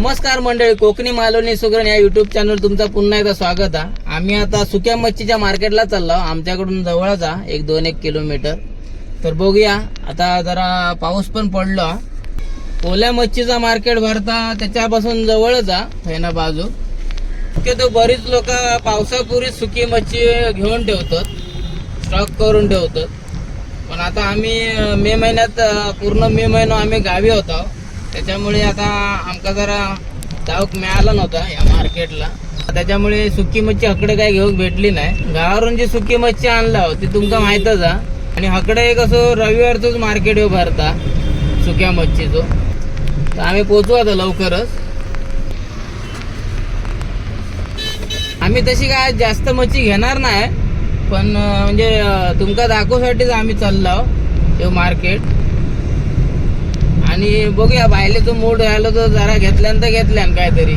नमस्कार मंडळी कोकणी मालवणी सुगरण या युट्यूब चॅनल तुमचं पुन्हा एकदा स्वागत आहे. आम्ही आता सुक्या मच्छीच्या मार्केटला चाललो आमच्याकडून जवळच आहे एक दोन एक किलोमीटर तर बघूया आता जरा पाऊस पण पडलो. ओल्या मच्छीचा मार्केट भरता त्याच्यापासून जवळच आहे ना बाजू. तो बरीच लोक पावसापूर्वी सुकी मच्छी घेऊन ठेवतात स्टॉक करून ठेवतात. पण आता आम्ही मे महिन्यात पूर्ण मे महिना आम्ही गावी होतो. त्याच्यामुळे आता आमका जरा जाऊक मिळाला नव्हता या मार्केटला. त्याच्यामुळे सुकी मच्छी हकडे काय घेऊक भेटली नाही. गावावरून जी सुकी मच्छी आणला हो, ती तुमका माहीतच हा. आणि हकडे कसं रविवारचंच मार्केट येऊ भरता सुक्या मच्छीचो. तर आम्ही पोचू आता लवकरच. आम्ही तशी काय जास्त मच्छी घेणार नाही पण म्हणजे तुमका दाखवसाठीच आम्ही चाललो हे मार्केट. आणि बघूया बायले तो मूड राहिलो तर जरा घेतल्यानंतर घेतल्यान काहीतरी.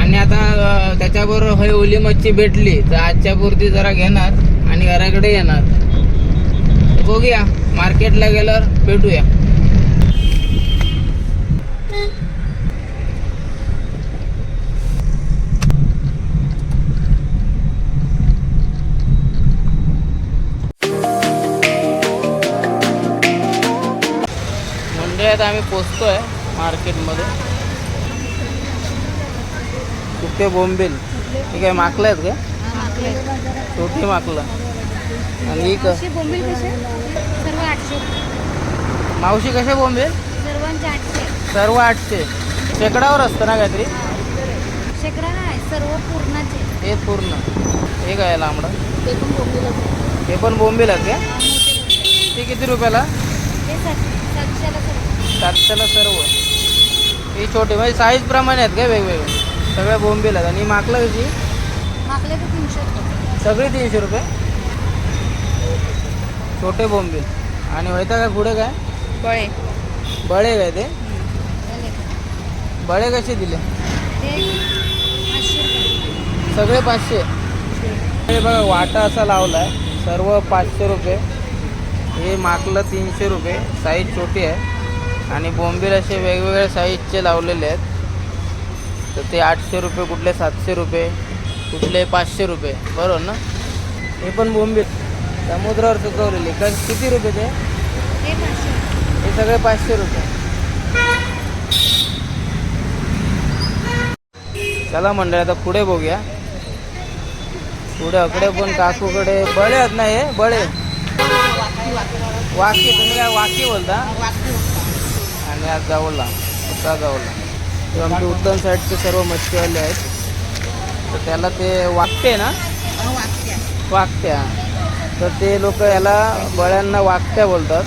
आणि आता त्याच्याबरोबर हय ओली मच्छी भेटली. तर आजच्या पुरती जरा घेणार आणि घराकडे येणार. बघूया मार्केटला गेल्यावर भेटूया. मंडळात आम्ही पोचतोय मार्केटमध्ये. कुठे बोंबील? ठीक आहे माकलं आहेत का? छोटी माकलं. आणि ही मावशी कसे बोंबील? सर्व आठशे. शेकडावर असतं ना काहीतरी? शेकडा नाही सर्व पूर्णाचे. हे पूर्ण. हे काय लांबडं? ते पण बोंबील हे पण बोंबील आहेत का? ते किती रुपयाला? सातशेला सातशेला सर्व. ही छोटी म्हणजे साईज प्रमाणे आहेत का वेगवेगळे? सगळ्या बोंबील आहेत. आणि माकलं कशी? तर तीनशे रुपये. सगळी तीनशे रुपये? छोटे बोंबील. आणि व्हायचं काय पुढे काय? बळे. बळे काय ते? बळे. कसे दिले? सगळे पाचशे? हे बघा वाटा असा लावला आहे सर्व पाचशे रुपये. हे माकलं तीनशे रुपये. साईज छोटी आहे. आणि बोंबील असे वेगवेगळ्या साईजचे लावलेले आहेत. तर ते आठशे रुपये कुठले सातशे रुपये कुठले पाचशे रुपये बरोबर ना? हे पण बोंबील. समुद्रावर सुकवलेले. का किती रुपये ते? हे सगळे पाचशे रुपये. चला मंडळ आता पुढे बघूया. पुढे अकडे पण काकूकडे बळे आहेत ना हे बळे. वाकी तुम्ही काय वाकी बोलता? आणि आज जावला उत्तर जावला. ते आमचे उत्तम साईडचे सर्व मच्छीवाले आहेत. तर त्याला ते वाकते ना? वाकत्या तर ते लोक याला बळ्यांना वाकत्या बोलतात.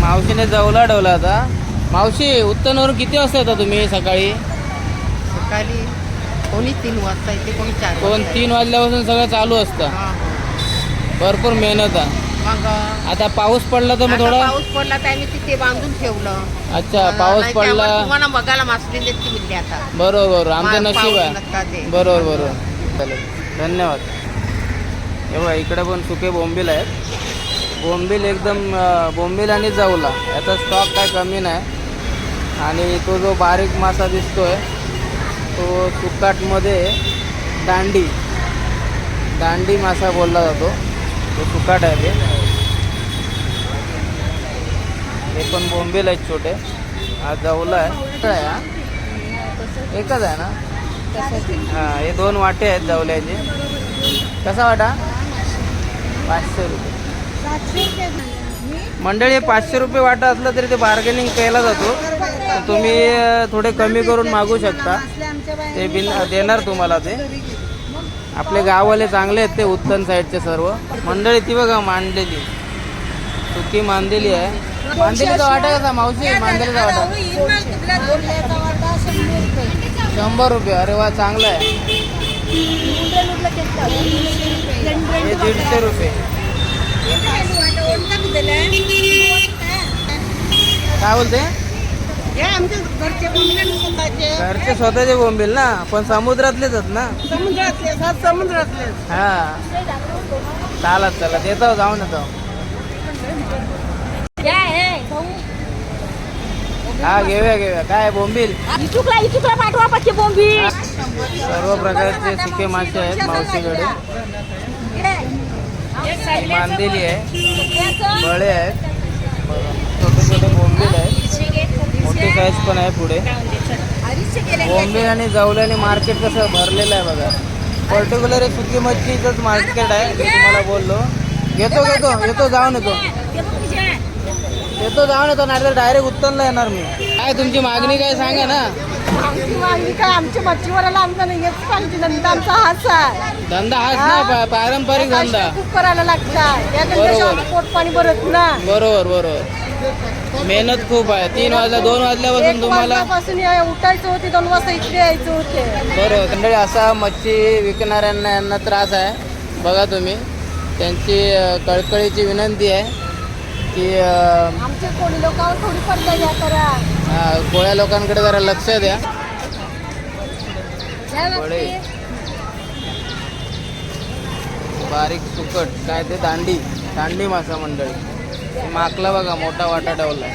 मावशीने जवला ठेवला आता. मावशी उत्तनवरून किती वाजता येता तुम्ही सकाळी? सकाळी कोणी तीन वाजता येते कोणी चार दोन वाजता तीन वाजल्यापासून सगळं चालू असतं. भरपूर मेहनत आहे. मग आता पाऊस पडला तर मग आता थोडा पाऊस पडला त्याने तिथे बांधून ठेवलं. अच्छा पाऊस नाही पडला तुम्हाला बघायला मासली देते मिळते आता. बरोबर बरोबर आमचं नशीब पाऊस आहे. बरोबर बरोबर. चालेल. धन्यवाद. हे बघा इकडे पण सुके बोंबील आहेत. बोंबील एकदम अं, बोंबील आणि जाऊला याचा स्टॉक काय कमी नाही. आणि तो जो बारीक मासा दिसतोय तो सुकाटमध्ये दांडी दांडी मासा बोलला जातो. तो सुकाट आहे ते हे पण बोंबील आहेत छोटे. हा जाऊला आहे. आहे हा? एकच आहे ना? हा हे दोन वाटे आहेत जावल्याचे. कसा वाटा? पाचशे रुपये. मंडळी हे पाचशे रुपये वाटा असलं तरी ते बार्गेनिंग केला जातो. तुम्ही थोडे कमी करून मागू शकता. ते बिन देणार तुम्हाला ते. आपले गाववाले चांगले आहेत ते उत्तन साईडचे सर्व. मंडळी ती बघा मांडलेली. सुकी मांदेली आहे. मांदेलीचा वाटा कसा मावशी? मांदेलीचा वाटा. शंभर रुपये. अरे वा चांगला आहे. हे दीडशे रुपये. काय बोलते? हे घरचे बोंबले स्वतःचे. घरचे स्वतःचे बोंबील ना पण समुद्रातलेच आहेत ना. समुद्रातले सात समुद्रातले. हा. चालत चालत. येतो जाऊन येतो. हा घेऊया घेऊया. काय बोंबील? इचुकला इचुकला पाठवा पक्की बोंबी सर्व प्रकारचे सुके मासे आहेत मावशीकडे. मांदेली आहे. बळे आहेत. छोटे छोटे बोंबील आहेत. मोठी साईज पण आहे पुढे. बोंबील आणि जवल्याने मार्केट कसं भरलेलं आहे बघा. पर्टिक्युलर एक सुकी मच्छीचंच मार्केट आहे मी तुम्हाला बोललो. घेतो घेतो येतो जाऊन येतो. येतो जाऊन येतो नाही तर डायरेक्ट उत्तरला येणार मी. काय तुमची मागणी काय सांगा ना. आमची मागणी काय आमच्या आमचा नाही पाहिजे. नंतर आमचा हाच आहे. धंदा हाच ना पा- पारंपरिक धंदा. खूप करायला लागतात. या बरोबर. धंद्याशिवाय पोट पाणी भरत ना बरोबर बरोबर. मेहनत खूप आहे. तीन वाजल्या दोन वाजल्यापासून तुम्हाला उठायचं होते दोन वाजता इकडे यायचं होते. बरोबर. मंडळी असा मच्छी विकणाऱ्यांना यांना त्रास आहे. बघा तुम्ही. त्यांची कळकळीची विनंती आहे की लोकांवर करा. कोळ्या लोकांकडे जरा लक्ष द्या. बारीक सुकट काय ते दांडी. दांडी मासा मंडळी. माकला बघा मोठा वाटा ठेवला.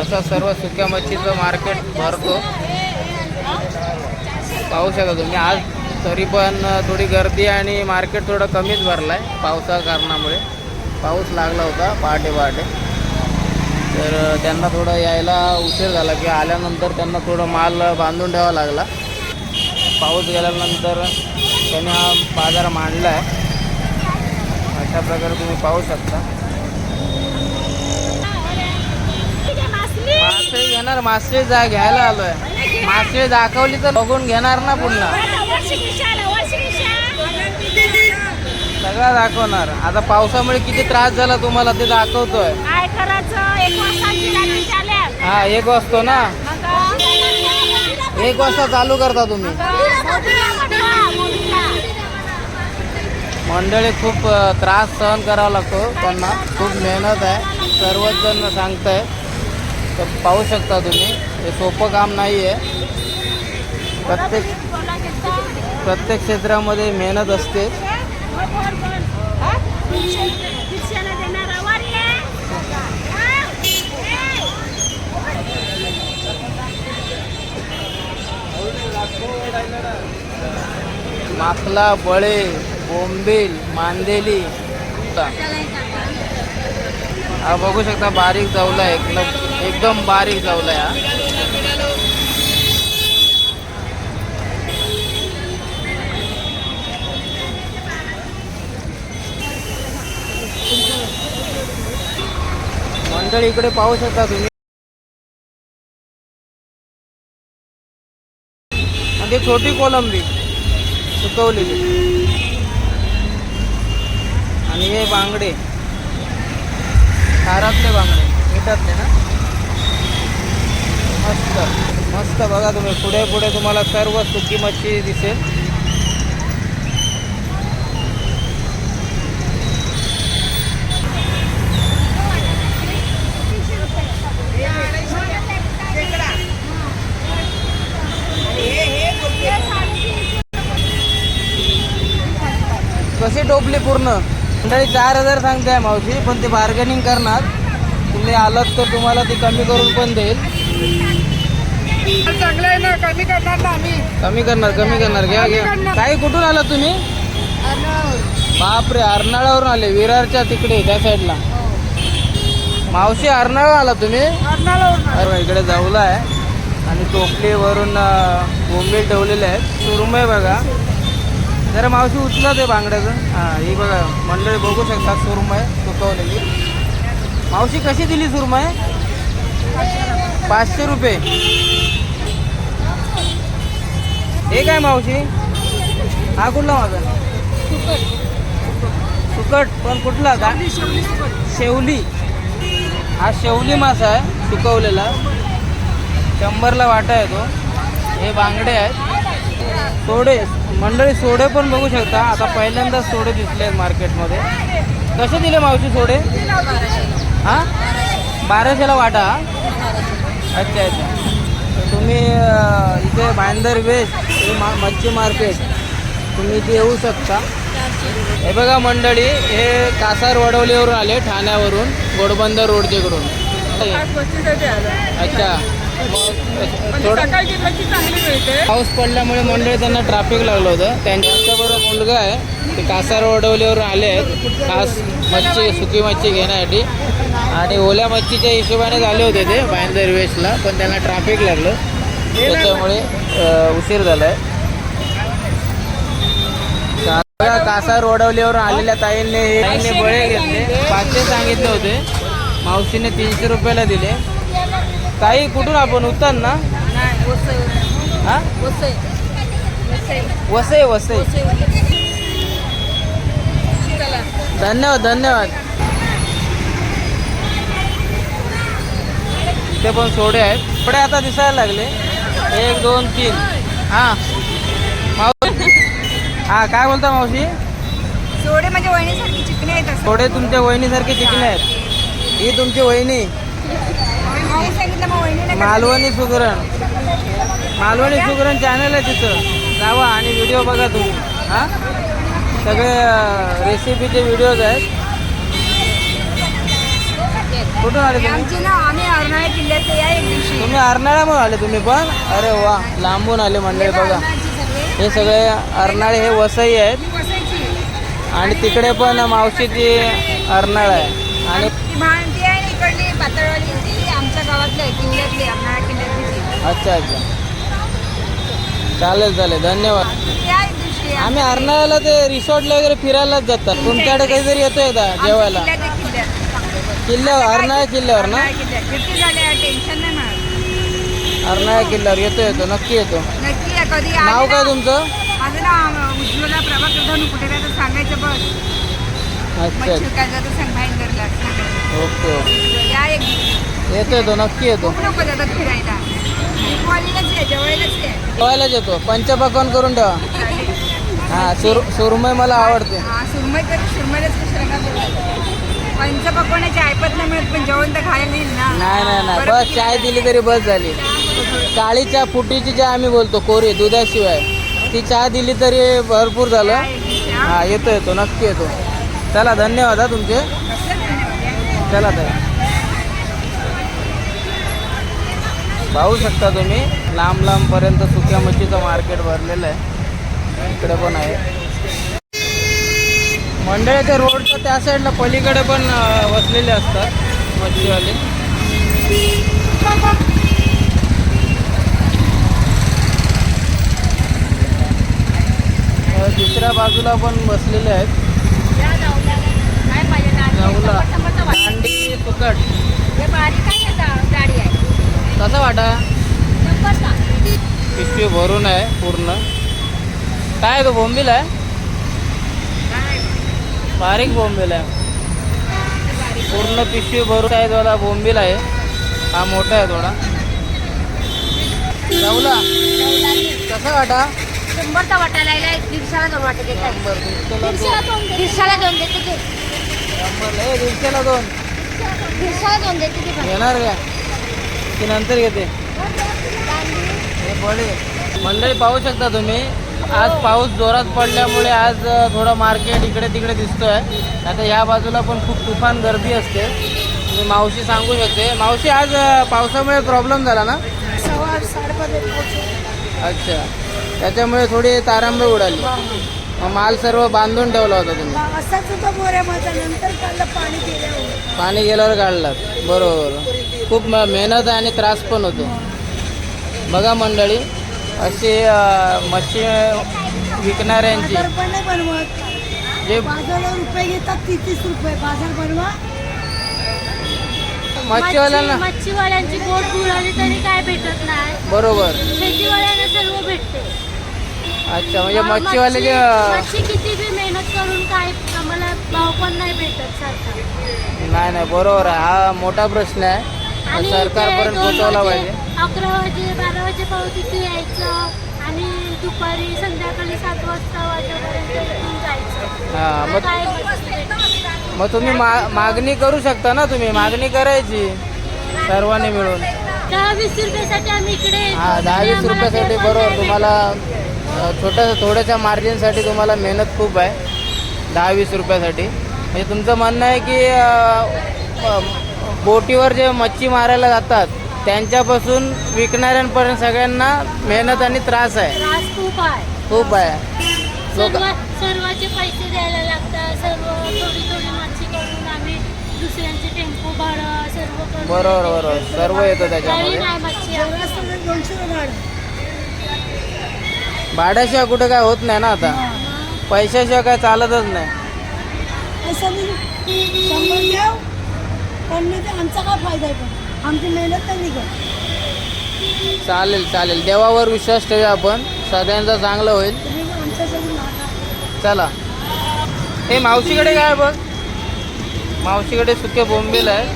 असा सर्व सुक्या मच्छीचं मार्केट भरतो. पाहू शकता तुम्ही आज तरी पण थोडी गर्दी आणि मार्केट थोडं कमीच भरलं आहे पावसा कारणामुळे. पाऊस लागला होता पहाटे पहाटे. तर त्यांना थोडं यायला उशीर झाला की आल्यानंतर त्यांना थोडं माल बांधून ठेवावा लागला. पाऊस गेल्यानंतर त्यांनी हा बाजार मांडला आहे अशा प्रकारे तुम्ही पाहू शकता. मासे घेणार मासे जा घ्यायला आलोय. मासे दाखवली तर बघून घेणार ना पुन्हा. सगळा दाखवणार. आता पावसामुळे किती त्रास झाला तुम्हाला ते दाखवतोय. हा एक वाजतो ना. एक वाजता चालू करता तुम्ही. मंडळी खूप त्रास सहन करावा लागतो त्यांना. खूप मेहनत आहे. सर्वच जण आहे तर पाहू शकता तुम्ही हे सोपं काम नाही आहे प्रत्येक प्रत्येक क्षेत्रामध्ये मेहनत असते. माकला बळे. बोंबील मांदेली हा बघू शकता बारीक जावला आहे. एकदम एकदम बारीक जावला आहे हा. मंडळी इकडे पाहू शकता तुम्ही. म्हणजे छोटी कोलंबी सुकवलेली. आणि हे बांगडे. खारातले बांगडे मिठातले ना मस्त मस्त बघा तुम्ही. पुढे पुढे तुम्हाला सर्व सुकी मच्छी दिसेल. कशी टोपली पूर्ण? मंडळी चार हजार सांगते मावशी पण ते बार्गेनिंग करणार. तुम्ही आलात तर तुम्हाला ती कमी करून पण देईल. चांगलं आहे ना कमी करणार ना आम्ही. कमी करणार कमी करणार. घ्या घ्या. काही कुठून आला तुम्ही? बापरे अर्नाळावरून आले. विरारच्या तिकडे त्या साईडला मावशी अर्नाळा आला तुम्ही? अरे इकडे जाऊला आहे. आणि टोपलीवरून अं, बोंबील ठेवलेले आहेत. सुरमय बघा. जरा मावशी उचला ते बांगड्याचं. हां ही बघा मंडळी बघू शकता सुरमय सुकवलेली. मावशी कशी दिली सुरमय? पाचशे रुपये. हे काय मावशी? हा कुठला माझा? सुकट पण कुठला का शेवली हा शेवली मासा आहे सुकवलेला. शंभरला वाटा आहे तो हे बांगडे आहेत. सोडे मंडळी सोडे पण बघू शकता. आता पहिल्यांदाच सोडे दिसले आहेत मार्केटमध्ये. कसे दिले मावशी सोडे? हां? बाराशेला वाटा? अच्छा अच्छा. तुम्ही इथे भांडर वेस्ट हे मा मच्छी मार्केट तुम्ही इथे येऊ शकता. हे बघा मंडळी हे कासार वडवलीवरून आले ठाण्यावरून गोडबंदर रोडचेकडून अच्छा. पाऊस पडल्यामुळे मंडळी त्यांना ट्रॅफिक लागलं होतं. त्यांच्याबरोबर मुलगा आहे. ते कासार ओढवल्यावर आले आहेत. खास मच्छी सुकी मच्छी घेण्यासाठी. आणि ओल्या मच्छीच्या हिशोबाने झाले होते ते बायंदर वेस्टला पण त्यांना ट्रॅफिक लागलं. त्याच्यामुळे उशीर झाला आहे कासार ओढवल्यावर आलेल्या ताईंनी ताईंनी बळे घेतले. पाचशे सांगितले होते. मावशीने तीनशे रुपयाला दिले. ताई कुठून आपण? उतर ना. हा? वसई. वसई. धन्यवाद धन्यवाद. ते पण सोडे आहेत. सोडे आता दिसायला लागले. एक दोन तीन. हा. मावशी. हा काय बोलता मावशी? सोडे म्हणजे वहिनीसारखी चिकणी आहेत असं. थोडे तुमच्या वहिनीसारखे चिकले आहेत. ही तुमची वहिनी मी सांगितलं मग वहिनीला मालवणी सुगरण. मालवणी सुगरण चॅनल आहे तिथं जावा आणि व्हिडिओ बघा तुम्ही. हा? सगळे रेसिपीचे व्हिडिओज आहेत. कुठून आले तुम्ही? आम्ही अर्नाळा या दिवशी. तुम्ही अर्नाळ्यामधून आले तुम्ही पण? अरे वा लांबून आले मंडळी बघा. हे सगळे अर्नाळे हे वसई आहेत. आणि तिकडे पण मावशीची अर्नाळ आहे. आणि गावातली किल्ल्यातली किल्ल्यातली. अच्छा अच्छा. चालेल चालेल. धन्यवाद. दिवशी आम्ही अर्नाळ्याला ते रिसॉर्टला वगैरे फिरायलाच जातात. तुमच्याकडे कधीतरी येतो एकदा जेवायला? किल्ल्यात आहे, किल्ल्यात. किल्ल्यावर अर्नाळा किल्ल्यावर ना? अर्नाळा किल्ल्यात. किती झाले टेन्शन नाही मला अर्नाळा किल्ल्यावर येतो येतो. नक्की येतो. नक्की या कधी आले नाव काय ना. तुमचं? माझं नाव उज्ज्वला प्रभा प्रधान कुठे राहतं सांगायचं बस. अच्छा मच्छी काय जातं सांग भाईंदरला सांगायचं ओके ओके. या एक दिवशी. येतो येतो नक्की येतो. खूप लोक जातात फिरायला. कॉलेजच आहे जवळच आहे जेवायलाच येतो. पंचपक्वान करून ठेवा. हा सुर सुरमई मला आवडते. हा सुरमई तर सुरमईलाच का पंच पकवण्याची ऐपत नाही मिळत पण जेवण तर खायला येईल ना. नाही नाही बस चाय दिली तरी बस झाली. काळी चहा फुटीची चहा आम्ही बोलतो कोरी दुधाशिवाय. ती चहा दिली तरी भरपूर झालं. या एक दिवशी, हा. येतो येतो नक्की येतो. चला धन्यवाद हा तुमचे. कसलं धन्यवाद? या. चला. ताई पाहू शकता तुम्ही लांब लांबपर्यंत सुक्या मच्छीचं मार्केट भरलेलं आहे. इकडे पण आहे. मंडळाच्या रोडच्या त्या साईडला पलीकडे पण अं, बसलेले असतात मच्छीवाले. दुसऱ्या बाजूला पण बसलेले आहेत काय पाहिजे जाऊला टमाटर वाट. अंडी सुकट हे बारीक आहे का गाडी आहे कसा वाटा नंबरचा. पिशवी भरून आहे पूर्ण. काय तो बोंबील आहे? बारीक बोंबील आहे. पूर्ण पिशवी भरून आहे थोडा बोंबील आहे. हा मोठा आहे थोडा जाऊला कसा वाटा? शंभरचा वाटा लागला दीडशाला दोन वाटे देतात दीडशेला दोन. देते. दीडशेला दोन दीडशाला दोन. देते. घेणार का? की नंतर घेते हे मंडळी पाहू शकता तुम्ही आज पाऊस जोरात पडल्यामुळे आज थोडं मार्केट इकडे तिकडे दिसतोय. आता ह्या बाजूला पण खूप तुफान गर्दी असते. मी मावशी सांगू शकते. मावशी आज पावसामुळे प्रॉब्लेम झाला ना. अच्छा. त्याच्यामुळे थोडी तारांबे उडाली. मग माल सर्व बांधून ठेवला होता तुम्ही? पाणी गेल्यावर काढलात. बरोबर. खूप म- मेहनत आहे आणि त्रास पण होतो. बघा मंडळी अशी अ, मच्छी विकणाऱ्यांची. बाजार पण नाही बनवत. जे बाजारला रुपये घेतात तीस तीस रुपये. बाजार बनवा. मच्छीवाल्यांना मच्छीवाल्यांची बोट बुडाली तरी काय भेटत नाही. बरोबर. शेतीवाल्यांना सर्व भेटते. अच्छा म्हणजे मच्छी- मच्छीवाले जे मच्छी किती बी मेहनत करून काय आम्हाला भाव पण नाही भेटत सरकार नाही नाही बरोबर आहे. हा मोठा प्रश्न आहे. आणि सरकारपर्यंत पोहोचवला पाहिजे. अकरा वाजे बारा तिथे यायचं आणि दुपारी संध्याकाळी सात वाजता वाजेपर्यंत इथून जायचं. हा मग काय. मग तुम्ही मा मागणी करू शकता ना तुम्ही मागणी करायची सर्वांनी मिळून. दहा वीस रुपयासाठी आम्ही इकडे येतो. हा दहा वीस आम्हाला रुपयासाठी बरोबर नाही तुम्हाला अ, छोट्या थोड्याशा मार्जिनसाठी तुम्हाला मेहनत खूप आहे दहा वीस रुपयासाठी. म्हणजे तुमचं म्हणणं आहे की अं, अं, बोटीवर जे मच्छी मारायला जातात त्यांच्यापासून विकणाऱ्यांपर्यंत सगळ्यांना मेहनत आणि त्रास आहे. त्रास खूप आहे. खूप आहे. लोक सर्व सर्वाचे पैसे द्यायला लागतात सर्व थोडी थोडी मच्छी करून आम्ही दुसऱ्यांचे टेम्पो भाडं सर्व करून बरोबर बरोबर. सर्व येतं त्याच्यामध्ये. नाही मच्छी दोनशे भाड्याशिवाय कुठं काय होत नाही ना आता. पैशाशिवाय काय चालतच नाही. ते आमचा काय फायदा आहे पण? आमची मेहनत चालेल चालेल. देवावर विश्वास ठेवूया आपण. सगळ्यांचं चांगलं होईल. तुम्ही चला. हे मावशीकडे काय आहे बघ? मावशीकडे सुके बोंबील आहे.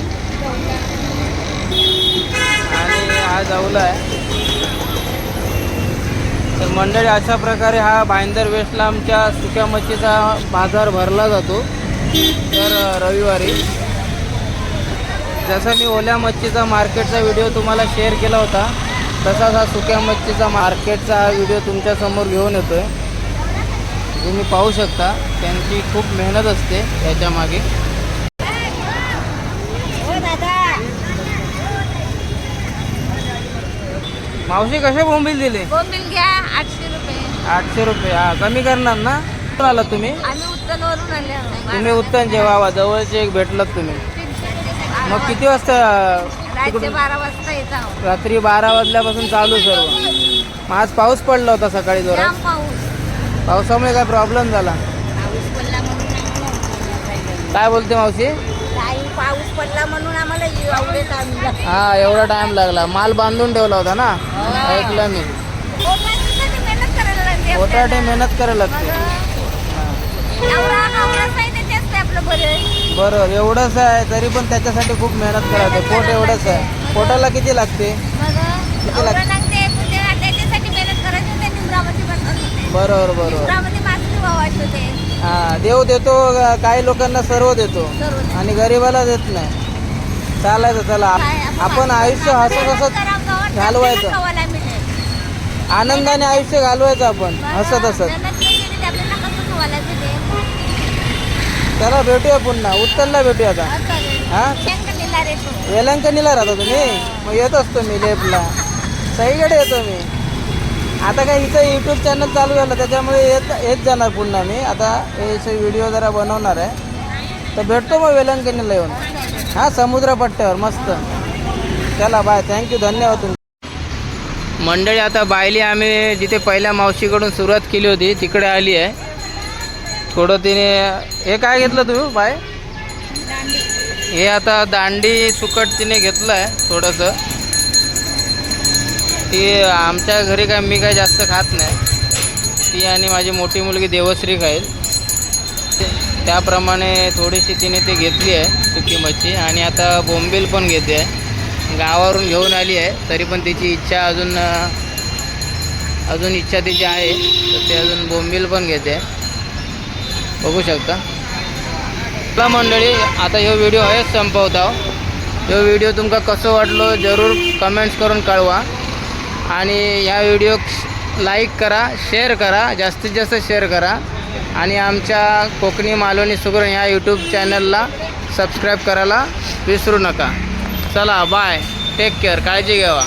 आणि हा जाऊला आहे. तर मंडळी अशा प्रकारे हा भाईंदर वेस्टला आमच्या सुक्या मच्छीचा बाजार भरला जातो. तर रविवारी. जसं मी ओल्या मच्छीचा मार्केटचा व्हिडिओ तुम्हाला शेअर केला होता तसाच हा सुक्या मच्छीचा मार्केटचा हा व्हिडिओ तुमच्यासमोर घेऊन येतो आहे तुम्ही पाहू शकता त्यांची खूप मेहनत असते याच्या मागे. मावशी कसे बोंबील दिले? बोंबील घ्या आठशे रुपये. आठशे रुपये हा कमी करणार ना? आलात तुम्ही? आम्ही उत्तनवरून आले. तुम्ही उत्तनचे वावा जवळचे एक भेटलात तुम्ही. मग किती वाजता तिकडून? बारा वाजता येत आहोत रात्री बारा वाजल्यापासून चालू सर्व. आज पाऊस पडला होता सकाळी जोरात? पावसामुळे काय प्रॉब्लेम झाला? काय बोलते मावशी? पाऊस पडला म्हणून आम्हाला. हा एवढा टाइम लागला. माल बांधून ठेवला होता ना? ऐकलं मी. पोटासाठी मेहनत करायला लागते बरं एवढंच आहे तरी पण त्याच्यासाठी खूप मेहनत करायचं. पोट एवढंच आहे. पोटाला किती लागते? नवरा लागते? होते बरोबर बरोबर. हा देव देतो काही लोकांना सर्व देतो. आणि गरीबाला देत नाही. चालायचं चला. आपण आयुष्य हसत हसत घालवायचं. आनंदाने आयुष्य घालवायचं आपण हसत हसत मेहनत केली ते आपल्याला कसं खावायला मिळेल चला भेटूया पुन्हा. उत्तरला भेटूया आता. हा? वेलंकणीला राहता तुम्ही? मग येत असतो मी लेपला. सईकडे येतो मी. आता काय इथं यूट्यूब चॅनल चालू झालं त्याच्यामुळे येत येत जाणार पुन्हा मी. आता हे व्हिडिओ जरा बनवणार आहे. तर भेटतो मग वेलंकणीला येऊन. हां समुद्रपट्ट्यावर मस्त. चला बाय थँक्यू धन्यवाद तुम्ही मंडळी आता बायली आम्ही जिथे पहिल्या मावशीकडून सुरुवात केली होती तिकडे आली आहे. थोडं तिने हे काय घेतलं तुम्ही बाय? हे आता दांडी सुकट तिने घेतलं आहे थोडंसं. ती आमच्या घरी काय मी काय जास्त खात नाही. ती आणि माझी मोठी मुलगी देवश्री खाईल. त्याप्रमाणे थोडीशी तिने ते घेतली आहे सुकी मच्छी. आणि आता बोंबील पण घेते आहे. गावावरून घेऊन आली आहे तरी पण तिची इच्छा अजून अजून इच्छा तिची आहे. तर ते अजून बोंबील पण घेते. बघू शकता. चला मंडळी आता ह्यो व्हिडिओ हेच संपवता ह्यो व्हिडिओ तुमका कसं वाटलो जरूर कमेंट्स करून कळवा. आणि ह्या व्हिडिओ लाईक करा शेअर करा जास्तीत जास्त शेअर करा. आणि आमच्या कोकणी मालवणी सुगरण ह्या यूट्यूब चॅनलला सबस्क्राईब करायला विसरू नका. चला बाय टेक केअर काळजी घ्यावा